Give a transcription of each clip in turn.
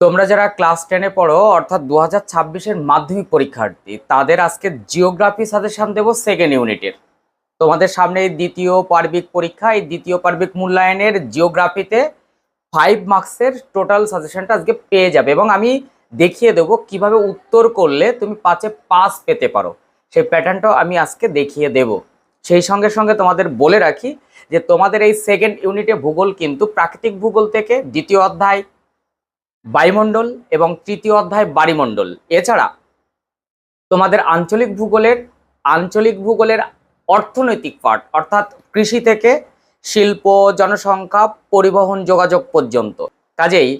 তোমরা যারা ক্লাস টেনে পড়ো, অর্থাৎ দু হাজার মাধ্যমিক পরীক্ষার্থী, তাদের আজকে জিওগ্রাফি সাজেশন দেবো সেকেন্ড ইউনিটের তোমাদের সামনে দ্বিতীয় পার্বিক পরীক্ষা, এই দ্বিতীয় পার্বিক মূল্যায়নের জিওগ্রাফিতে ফাইভ মার্কসের টোটাল সাজেশনটা আজকে পেয়ে যাবে এবং আমি দেখিয়ে দেবো কীভাবে উত্তর করলে তুমি পাঁচে পাস পেতে পারো। সেই প্যাটার্নটাও আমি আজকে দেখিয়ে দেব। সেই সঙ্গে সঙ্গে তোমাদের বলে রাখি যে তোমাদের এই সেকেন্ড ইউনিটে ভূগোল কিন্তু প্রাকৃতিক ভূগোল থেকে দ্বিতীয় অধ্যায় বায়ুমণ্ডল এবং তৃতীয় অধ্যায় বাড়িমণ্ডল। এছাড়া তোমাদের আঞ্চলিক ভূগোলের আঞ্চলিক ভূগোলের অর্থনৈতিক পার্ট অর্থাৎ কৃষি থেকে শিল্প, জনসংখ্যা, পরিবহন, যোগাযোগ পর্যন্ত। কাজেই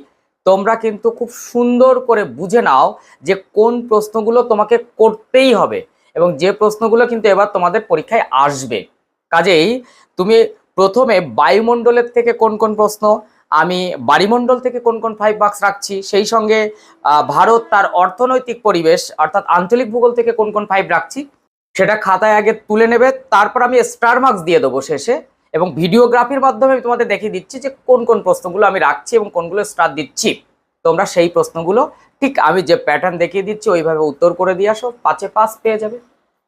তোমরা কিন্তু খুব সুন্দর করে বুঝে নাও যে কোন প্রশ্নগুলো তোমাকে করতেই হবে এবং যে প্রশ্নগুলো কিন্তু এবার তোমাদের পরীক্ষায় আসবে। কাজেই তুমি প্রথমে বায়ুমণ্ডলের থেকে কোন কোন প্রশ্ন আমি বাড়িমণ্ডল থেকে কোন কোন ফাইভ মার্কস রাখছি, সেই সঙ্গে ভারত তার অর্থনৈতিক পরিবেশ, অর্থাৎ আঞ্চলিক ভূগোল থেকে কোন কোন ফাইভ রাখছি, সেটা খাতায় আগে তুলে নেবে, তারপর আমি স্টার মার্কস দিয়ে দেবো শেষে, এবং ভিডিওগ্রাফির মাধ্যমে আমি তোমাদের দেখিয়ে দিচ্ছি যে কোন কোন প্রশ্নগুলো আমি রাখছি এবং কোনগুলো স্টার দিচ্ছি। তোমরা সেই প্রশ্নগুলো, ঠিক আমি যে প্যাটার্ন দেখিয়ে দিচ্ছি, ওইভাবে উত্তর করে দিয়ে আসো, পাঁচে পাস পেয়ে যাবে।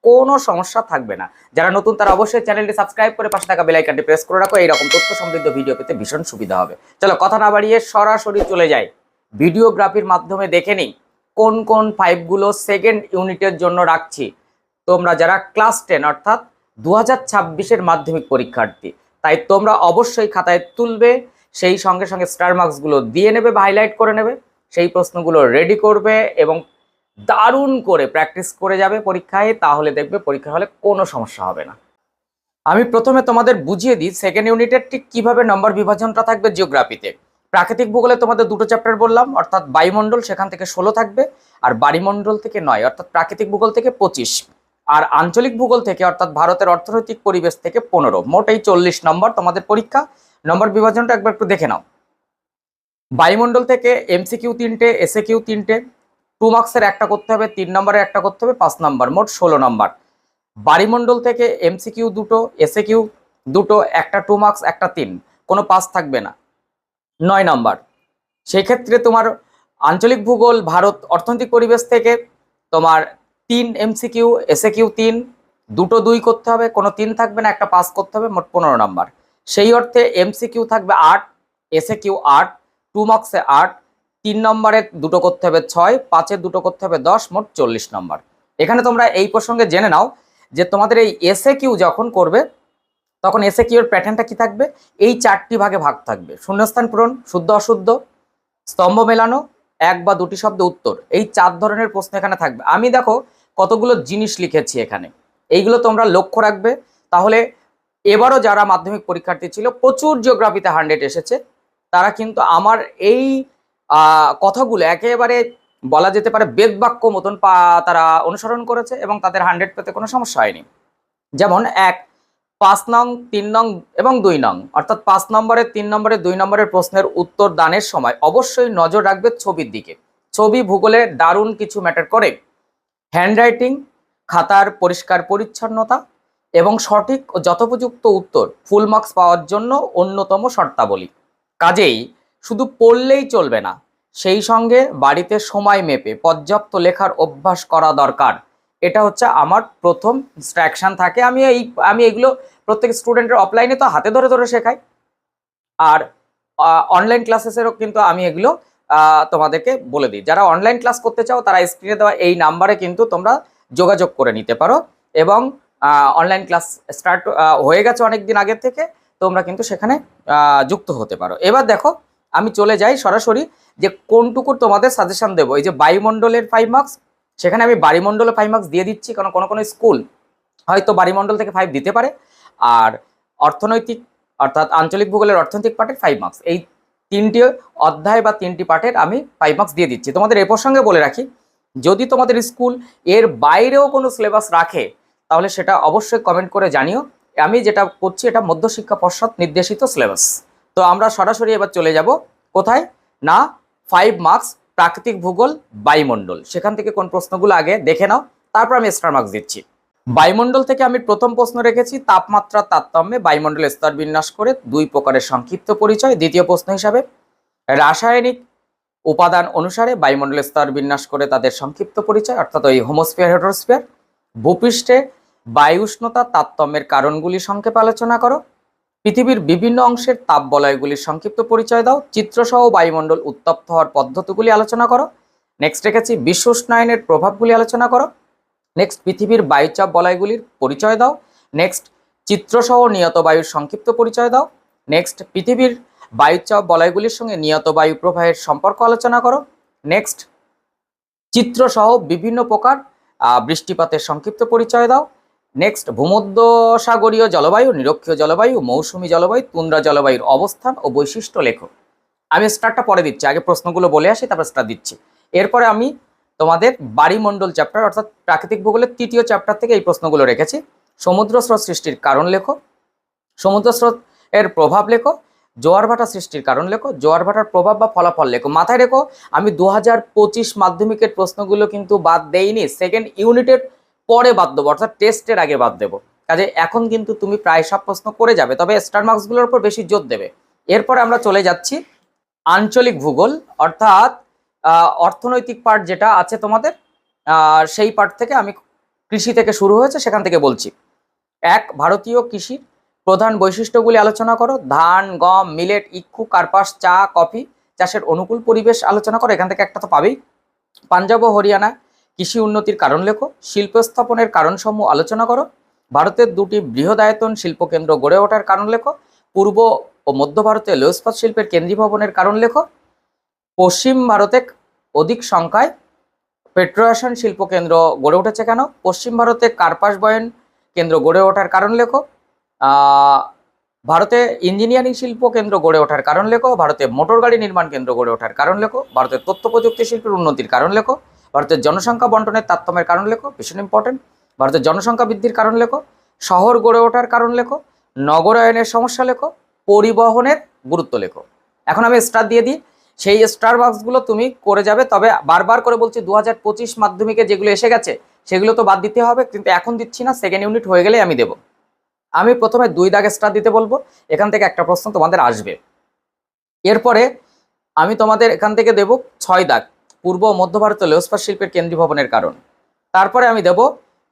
কোনো সমস্যা থাকবে না। যারা নতুন তারা অবশ্যই চ্যানেলটি সাবস্ক্রাইব করে পাশে থাকা বেলাইকানটি প্রেস করে রাখো। এইরকম তথ্য সমৃদ্ধ ভিডিও পেতে ভীষণ সুবিধা হবে। চলো কথা না বাড়িয়ে সরাসরি চলে যাই। ভিডিওগ্রাফির মাধ্যমে দেখে নিই কোন কোন ফাইভগুলো সেকেন্ড ইউনিটের জন্য রাখছি। তোমরা যারা ক্লাস টেন অর্থাৎ দু হাজার মাধ্যমিক পরীক্ষার্থী, তাই তোমরা অবশ্যই খাতায় তুলবে, সেই সঙ্গে সঙ্গে স্টার মার্কসগুলো দিয়ে নেবে বা হাইলাইট করে নেবে, সেই প্রশ্নগুলো রেডি করবে এবং দারুণ করে প্র্যাকটিস করে যাবে পরীক্ষায়, তাহলে দেখবে পরীক্ষা হলে কোনো সমস্যা হবে না। আমি প্রথমে তোমাদের বুঝিয়ে দিই সেকেন্ড ইউনিটের ঠিক কীভাবে নম্বর বিভাজনটা থাকবে জিওগ্রাফিতে প্রাকৃতিক ভূগোলে তোমাদের দুটো চ্যাপ্টার বললাম, অর্থাৎ বায়ুমণ্ডল সেখান থেকে ষোলো থাকবে আর বাড়িমণ্ডল থেকে নয়, অর্থাৎ প্রাকৃতিক ভূগোল থেকে পঁচিশ। আর আঞ্চলিক ভূগোল থেকে, অর্থাৎ ভারতের অর্থনৈতিক পরিবেশ থেকে পনেরো। মোট এই চল্লিশ নম্বর তোমাদের পরীক্ষা। নম্বর বিভাজনটা একবার একটু দেখে নাও। বায়ুমণ্ডল থেকে এমসিকিউ তিনটে এসএ কিউ তিনটে টু মার্কসের একটা করতে হবে, তিন নম্বরের একটা করতে হবে, পাঁচ নম্বর, মোট ষোলো নম্বর। বাড়িমণ্ডল থেকে এমসিকিউ দুটো এসএ কিউ দুটো, একটা টু মার্কস একটা তিন। কোনো পাস থাকবে না। নয় নম্বর। সেই ক্ষেত্রে তোমার আঞ্চলিক ভূগোল, ভারত, অর্থনৈতিক পরিবেশ থেকে তোমার তিন এমসিকিউ এসএ কিউ তিন, দুটো দুই করতে হবে, কোনো তিন থাকবে না, একটা পাস করতে হবে, মোট পনেরো নম্বর। সেই অর্থে এমসিকিউ থাকবে আট এসএ কিউ আট টু মার্কসে আট তিন নম্বরে দুটো করতে হবে ছয়, পাঁচের দুটো করতে হবে দশ, মোট চল্লিশ নম্বর। এখানে তোমরা এই প্রসঙ্গে জেনে নাও যে তোমাদের এই এসএ কিউ যখন করবে, তখন এসএ কিউর প্যাটার্নটা কি থাকবে? এই চারটি ভাগে ভাগ থাকবে। শূন্যস্থান পূরণ, শুদ্ধ, অশুদ্ধ, স্তম্ভ মেলানো, এক বা দুটি শব্দ উত্তর। এই চার ধরনের প্রশ্ন এখানে থাকবে। আমি দেখো কতগুলো জিনিস লিখেছি এখানে। এইগুলো তোমরা লক্ষ্য রাখবে। তাহলে এবারও যারা মাধ্যমিক পরীক্ষার্থী ছিল, প্রচুর জিওগ্রাফিতে হান্ড্রেড এসেছে। তারা কিন্তু আমার এই কথাগুলো একেবারে বলা যেতে পারে বেদবাক্য মতন পা তারা অনুসরণ করেছে এবং তাদের হান্ড্রেড পেতে কোনো সমস্যা হয়নি। যেমন এক, পাঁচ নং, তিন নং এবং দুই নং, অর্থাৎ পাঁচ নম্বরের, তিন নম্বরের, দুই নম্বরের প্রশ্নের উত্তর দানের সময় অবশ্যই নজর রাখবে ছবির দিকে। ছবি ভূগোলে দারুণ কিছু ম্যাটার করে। হ্যান্ডরাইটিং খাতার পরিষ্কার পরিচ্ছন্নতা এবং সঠিক ও যথোপযুক্ত উত্তর ফুল মার্কস পাওয়ার জন্য অন্যতম শর্তাবলী। কাজেই শুধু পড়লেই চলবে না। সেই সঙ্গে বাড়িতে সময় মেপে পর্যাপ্ত লেখার অভ্যাস করা দরকার। এটা হচ্ছে আমার প্রথম ইনস্ট্রাকশন থাকে। আমি এই, আমি এগুলো প্রত্যেক স্টুডেন্টের অফলাইনে তো হাতে ধরে ধরে শেখাই। আর অনলাইন ক্লাসেসেরও কিন্তু আমি এগুলো তোমাদেরকে বলে দিই। যারা অনলাইন ক্লাস করতে চাও, তারা স্ক্রিনে দেওয়া এই নাম্বারে কিন্তু তোমরা যোগাযোগ করে নিতে পারো। এবং অনলাইন ক্লাস স্টার্ট হয়ে গেছে অনেক দিন আগের থেকে, তোমরা কিন্তু সেখানে যুক্ত হতে পারো। এবার দেখো আমি চলে যাই সরাসরি যে কোনটুকুর তোমাদের সাজেশন দেবো। এই যে বায়ুমণ্ডলের ফাইভ মার্কস সেখানে আমি বাড়িমণ্ডলে ফাইভ মার্কস দিয়ে দিচ্ছি, কারণ কোনো কোনো স্কুল হয়তো বাড়িমণ্ডল থেকে ফাইভ দিতে পারে। আর অর্থনৈতিক, অর্থাৎ আঞ্চলিক ভূগোলের অর্থনৈতিক পার্টের ফাইভ মার্কস এই তিনটি অধ্যায় বা তিনটি পার্টের আমি ফাইভ মার্কস দিয়ে দিচ্ছি। তোমাদের এ প্রসঙ্গে বলে রাখি, যদি তোমাদের স্কুলের বাইরেও কোনো সিলেবাস রাখে, তাহলে সেটা অবশ্যই কমেন্ট করে জানিও। আমি যেটা করছি, এটা মধ্যশিক্ষা পর্ষদ নির্দেশিত সিলেবাস তো আমরা সরাসরি এবার চলে যাব। কোথায়? না ফাইভ মার্কস প্রাকৃতিক ভূগোল, বায়ুমণ্ডল। সেখান থেকে কোন প্রশ্নগুলো আগে দেখে নাও, তারপর আমি স্টার মার্কস দিচ্ছি। বায়ুমণ্ডল থেকে আমি প্রথম প্রশ্ন রেখেছি তাপমাত্রার তারতম্যে বায়ুমণ্ডলের স্তর বিন্যাস করে দুই প্রকারের সংক্ষিপ্ত পরিচয়, দ্বিতীয় প্রশ্ন হিসাবে। রাসায়নিক উপাদান অনুসারে বায়ুমণ্ডলের স্তর বিন্যাস করে তাদের সংক্ষিপ্ত পরিচয়, অর্থাৎ ওই হোমোস্ফিয়ার হেড্রোস্ফিয়ার ভূপৃষ্ঠে বায়ু উষ্ণতা, তারতম্যের কারণগুলি সংক্ষেপে আলোচনা করো। পৃথিবীর বিভিন্ন অংশের তাপ বলয়গুলির সংক্ষিপ্ত পরিচয় দাও। চিত্রসহ বায়ুমণ্ডল উত্তপ্ত হওয়ার পদ্ধতিগুলি আলোচনা করো। নেক্সট রেখেছি, বিশ্ব উষ্ণায়নের প্রভাবগুলি আলোচনা করো। নেক্সট পৃথিবীর বায়ুচাপ বলয়গুলির পরিচয় দাও। নেক্সট চিত্রসহ নিয়ত বায়ুর সংক্ষিপ্ত পরিচয় দাও। নেক্সট পৃথিবীর বায়ুচাপ বলয়গুলির সঙ্গে নিয়ত বায়ু প্রবাহের সম্পর্ক আলোচনা করো। নেক্সট চিত্রসহ বিভিন্ন প্রকার বৃষ্টিপাতের সংক্ষিপ্ত পরিচয় দাও। নেক্সট ভূমধ্যসাগরীয় জলবায়ু, নিরক্ষীয় জলবায়ু, মৌসুমী জলবায়ু, তুন্দ্রা জলবায়ুর অবস্থান ও বৈশিষ্ট্য লেখো। আমি স্টারটা পরে দিচ্ছি, আগে প্রশ্নগুলো বলে আসি, তারপর স্টার দিচ্ছি। এরপরে আমি তোমাদের বাড়িমণ্ডল চ্যাপ্টার অর্থাৎ প্রাকৃতিক ভূগোলের তৃতীয় চ্যাপ্টার থেকে এই প্রশ্নগুলো রেখেছি। সমুদ্র স্রোত সৃষ্টির কারণ লেখো। সমুদ্র স্রোত এর প্রভাব লেখো। জোয়ার ভাটা সৃষ্টির কারণ লেখো। জোয়ার ভাটার প্রভাব বা ফলাফল লেখো। মাথায় রেখো, আমি দু হাজার পঁচিশ মাধ্যমিকের প্রশ্নগুলো কিন্তু বাদ দেইনি। সেকেন্ড ইউনিটের পরে বাদ দেবো, অর্থাৎ টেস্টের আগে বাদ দেবো। কাজে এখন কিন্তু তুমি প্রায় সব প্রশ্ন করে যাবে, তবে স্টার মার্কসগুলোর উপর বেশি জোর দেবে। এরপরে আমরা চলে যাচ্ছি আঞ্চলিক ভূগোল, অর্থাৎ অর্থনৈতিক পার্ট যেটা আছে তোমাদের সেই পার্ট থেকে আমি কৃষি থেকে শুরু হয়েছে, সেখান থেকে বলছি। এক, ভারতীয় কৃষির প্রধান বৈশিষ্ট্যগুলি আলোচনা করো। ধান, গম মিলেট ইক্ষু, কার্পাস, চা, কফি, চাষের অনুকূল পরিবেশ আলোচনা করো। এখান থেকে একটা তো পাবেই। পাঞ্জাব ও হরিয়ানা কৃষি উন্নতির কারণ লেখো, শিল্প স্থাপনের কারণসমূহ আলোচনা করো, ভারতের দুটি বৃহদায়তন শিল্পকেন্দ্র গড়ে ওঠার কারণ লেখো, পূর্ব ও মধ্য ভারতে লৌহ ইস্পাত শিল্পের কেন্দ্রীভবনের কারণ লেখো, পশ্চিম ভারতে অধিক সংখ্যায় পেট্রোয়াশন শিল্পকেন্দ্র গড়ে উঠেছে কেন, পশ্চিম ভারতে কার্পাস বয়ন কেন্দ্র গড়ে ওঠার কারণ লেখো ভারতে ইঞ্জিনিয়ারিং শিল্প কেন্দ্র গড়ে ওঠার কারণ লেখো, ভারতে মোটর গাড়ি নির্মাণ কেন্দ্র গড়ে ওঠার কারণ লেখো, ভারতের তথ্য প্রযুক্তি শিল্পের উন্নতির কারণ লেখো ভারতের জনসংখ্যা বন্টনের তারতম্যের কারণ লেখো, ভীষণ ইম্পর্টেন্ট ভারতের জনসংখ্যা বৃদ্ধির কারণ লেখো, শহর গড়ে ওঠার কারণ লেখো, নগরায়নের সমস্যা লেখো, পরিবহনের গুরুত্ব লেখো। এখন আমি স্টার দিয়ে দিই, সেই স্টার বক্সগুলো তুমি করে যাবে, তবে বারবার করে বলছি দু হাজার পঁচিশ মাধ্যমিকে যেগুলো এসে গেছে, সেগুলো তো বাদ দিতে হবে, কিন্তু এখন দিচ্ছি না সেকেন্ড ইউনিট হয়ে গেলে আমি দেবো। আমি প্রথমে দুই দাগে স্টার দিতে বলব, এখান থেকে একটা প্রশ্ন তোমাদের আসবে। এরপরে আমি তোমাদের এখান থেকে দেব ছয় দাগ। পূর্ব ও মধ্য ভারতের লেহস্পাত শিল্পের কেন্দ্রীয় ভবনের কারণ। তারপরে আমি দেব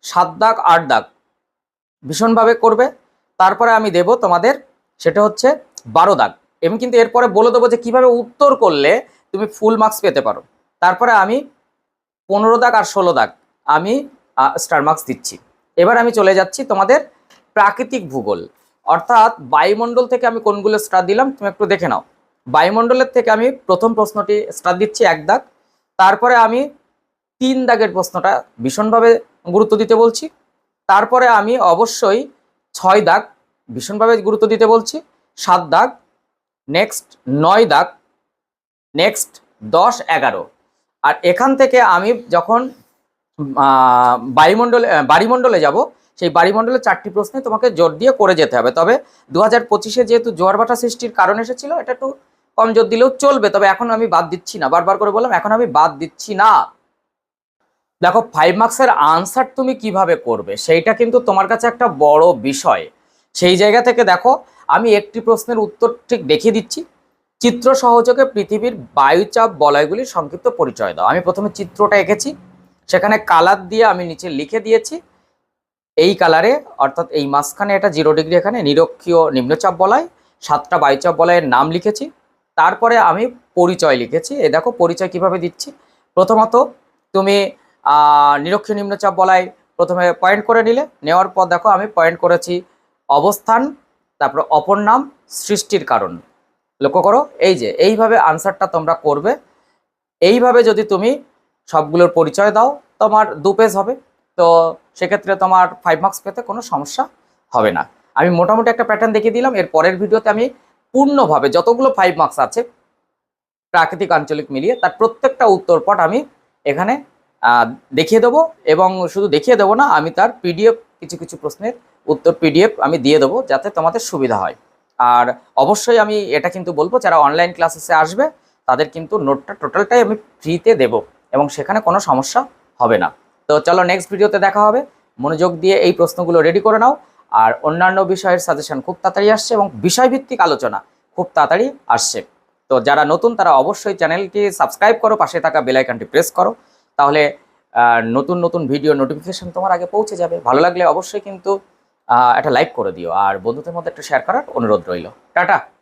সাত দাগ, আট দাগ। ভীষণভাবে করবে। তারপরে আমি দেব তোমাদের, সেটা হচ্ছে বারো দাগ। আমি কিন্তু এরপরে বলে দেবো যে কীভাবে উত্তর করলে তুমি ফুল মার্কস পেতে পারো। তারপরে আমি পনেরো দাগ আর ষোলো দাগ আমি স্টার মার্কস দিচ্ছি। এবার আমি চলে যাচ্ছি তোমাদের প্রাকৃতিক ভূগোল। অর্থাৎ বায়ুমণ্ডল থেকে আমি কোনগুলো স্টার দিলাম, তুমি একটু দেখে নাও। বায়ুমণ্ডলের থেকে আমি প্রথম প্রশ্নটি স্টার দিচ্ছি এক দাগ। তারপরে আমি তিন দাগের প্রশ্নটা ভীষণভাবে গুরুত্ব দিতে বলছি। তারপরে আমি অবশ্যই ছয় দাগ ভীষণভাবে গুরুত্ব দিতে বলছি। সাত দাগ, নেক্সট নয় দাগ, নেক্সট দশ, এগারো। আর এখান থেকে আমি যখন বায়ুমণ্ডলে বাড়িমণ্ডলে যাব, সেই বাড়িমণ্ডলের চারটি প্রশ্নে তোমাকে জোর দিয়ে করে যেতে হবে। তবে দু হাজার পঁচিশে যেহেতু জোয়ার ভাটা সৃষ্টির কারণ এসেছিল, এটা একটু কম জোর দিলেও চলবে, তবে এখন আমি বাদ দিচ্ছি না। বারবার করে বললাম, এখন আমি বাদ দিচ্ছি না। দেখো ফাইভ মার্কসের আনসার তুমি কীভাবে করবে, সেইটা কিন্তু তোমার কাছে একটা বড় বিষয়। সেই জায়গা থেকে দেখো, আমি একটি প্রশ্নের উত্তর ঠিক দেখিয়ে দিচ্ছি। চিত্র সহযোগে পৃথিবীর বায়ুচাপ বলয়গুলির সংক্ষিপ্ত পরিচয় দাও। আমি প্রথমে চিত্রটা এঁকেছি, সেখানে কালার দিয়ে আমি নিচে লিখে দিয়েছি। এই কালারে অর্থাৎ এই মাঝখানে এটা জিরো ডিগ্রি এখানে, নিরক্ষীয় নিম্নচাপ বলয়, সাতটা বায়ুচাপ বলয়ের নাম লিখেছি। তারপরে আমি পরিচয় লিখেছি। এ দেখো পরিচয় কীভাবে দিচ্ছি? প্রথমত তুমি আহ, নিরক্ষীয় নিম্নচাপ বলয় প্রথমে পয়েন্ট করে নিলে। নেওয়ার পর দেখো আমি পয়েন্ট করেছি অবস্থান তারপর অপর নাম সৃষ্টির কারণ। লক্ষ্য করো এই যে এইভাবে আনসারটা তোমরা করবে। এইভাবে যদি তুমি সবগুলোর পরিচয় দাও তোমার দু পেজ হবে। তো সেক্ষেত্রে তোমার ফাইভ মার্কস পেতে কোনো সমস্যা হবে না। আমি মোটামুটি একটা প্যাটার্ন দেখিয়ে দিলাম। এর পরের ভিডিওতে আমি পূর্ণভাবে যতগুলো ফাইভ মার্কস আছে, প্রাকৃতিক আঞ্চলিক মিলিয়ে তার প্রত্যেকটা উত্তরপট আমি এখানে দেখিয়ে দেবো এবং শুধু দেখিয়ে দেবো না, আমি তার পিডিএফ কিছু কিছু প্রশ্নের উত্তর পিডিএফ আমি দিয়ে দেবো যাতে তোমাদের সুবিধা হয়। আর অবশ্যই আমি এটা কিন্তু বলব, যারা অনলাইন ক্লাসেসে আসবে, তাদের কিন্তু নোটটা টোটালটাই আমি ফ্রিতে দেবো এবং সেখানে কোনো সমস্যা হবে না। তো চলো নেক্সট ভিডিওতে দেখা হবে। মনোযোগ দিয়ে এই প্রশ্নগুলো রেডি করে নাও। আর অন্যান্য বিষয়ের সাজেশন খুব তাড়াতাড়ি আসছে এবং বিষয়ভিত্তিক আলোচনা খুব তাড়াতাড়ি আসছে। তো যারা নতুন, তারা অবশ্যই চ্যানেলটি সাবস্ক্রাইব করো, পাশে থাকা বেল আইকনটি প্রেস করো। তাহলে নতুন নতুন ভিডিও নোটিফিকেশন তোমার আগে পৌঁছে যাবে। ভালো লাগলে অবশ্যই কিন্তু একটা লাইক করে দিও। আর বন্ধুদের মধ্যে একটু শেয়ার করার অনুরোধ রইল। টাটা!